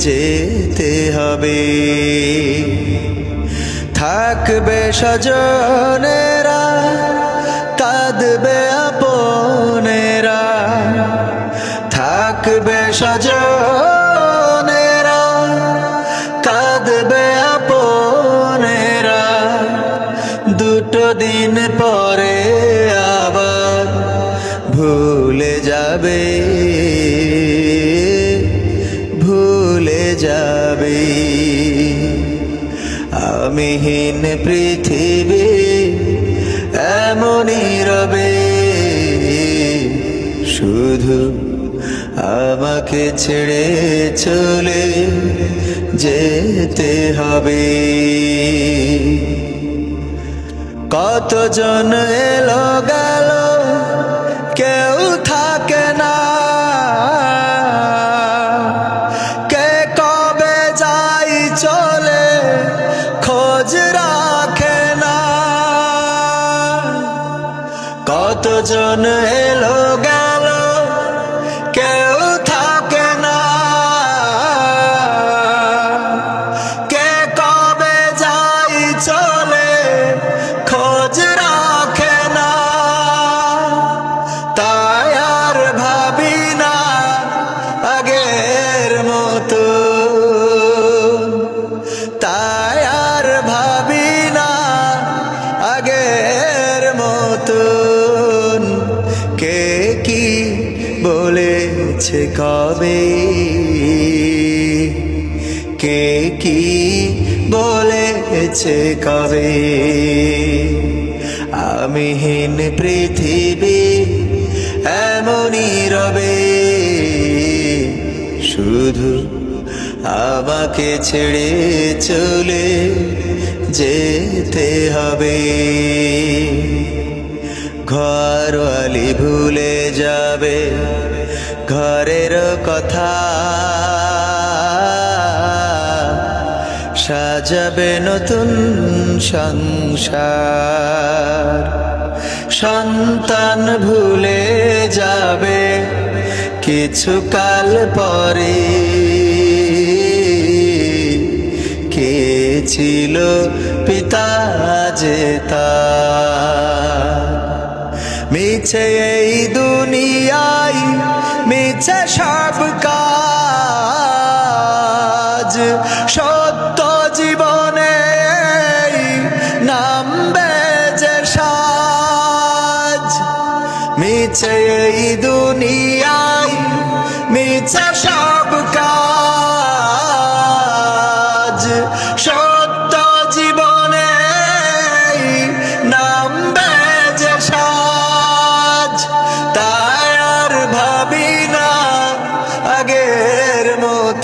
যেতে হবে। থাকবে সজনেরা কাঁদবে আপনেরা। থাকবে সজনেরা কাঁদবে আপনেরা। দুটো দিন পরে আবার ভুলে যাবে। আমিহীন পৃথিবী এমনই রবে। শুধু আমাকে ছেড়ে চলে যেতে হবে। কতজন এলো গেল কতজন এলো গেল বলেছে কবে? কে কি বলেছে কবে? আমিহীন পৃথিবী, এমনই রবে। শুধু আমাকে ছেড়ে চলে যেতে হবে। ঘরওয়ালি ভুলে যাবে, ঘরের কথা সাজাবে নতুন সংসার। সন্তান ভুলে যাবে কিছু কাল পরে। কে ছিল পিতা যেতা মিছে এই দুনিয়ায় মিছে সব কাজ। সত্য জীবনে নামবে যে সাজ। মিছে এই দুনিয়ায় মিছে সব কাজ।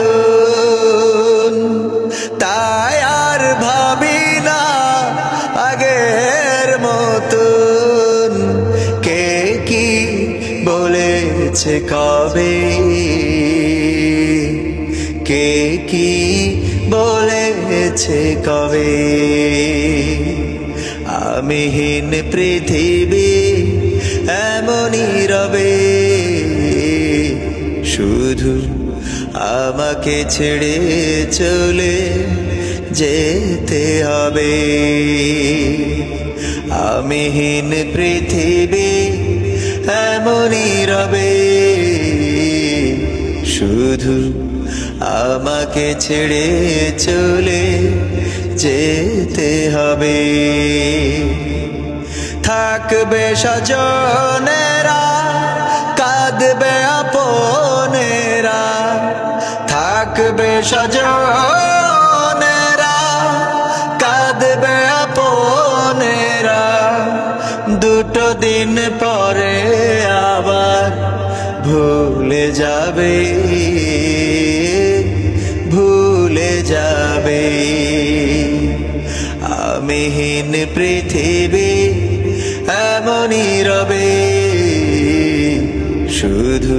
মতন। তাই আর ভাবি না আগের মতন। কে কি বলেছে কবে? কে কি বলেছে কবে? আমিহীন পৃথিবী এমনই রবে। শুধু আমাকে ছেড়ে চলে যেতে হবে। আমিহীন পৃথিবী, এমনই রবে। শুধু আমাকে ছেড়ে চলে যেতে হবে। থাকবে সজনেরা কাঁদবে থাকবে সজনেরা কাঁদবে আপনেরা। দুটো দিন পরে আবার ভুলে যাবে ভুলে যাবে। আমিহীন পৃথিবী এমনই রবে, শুধু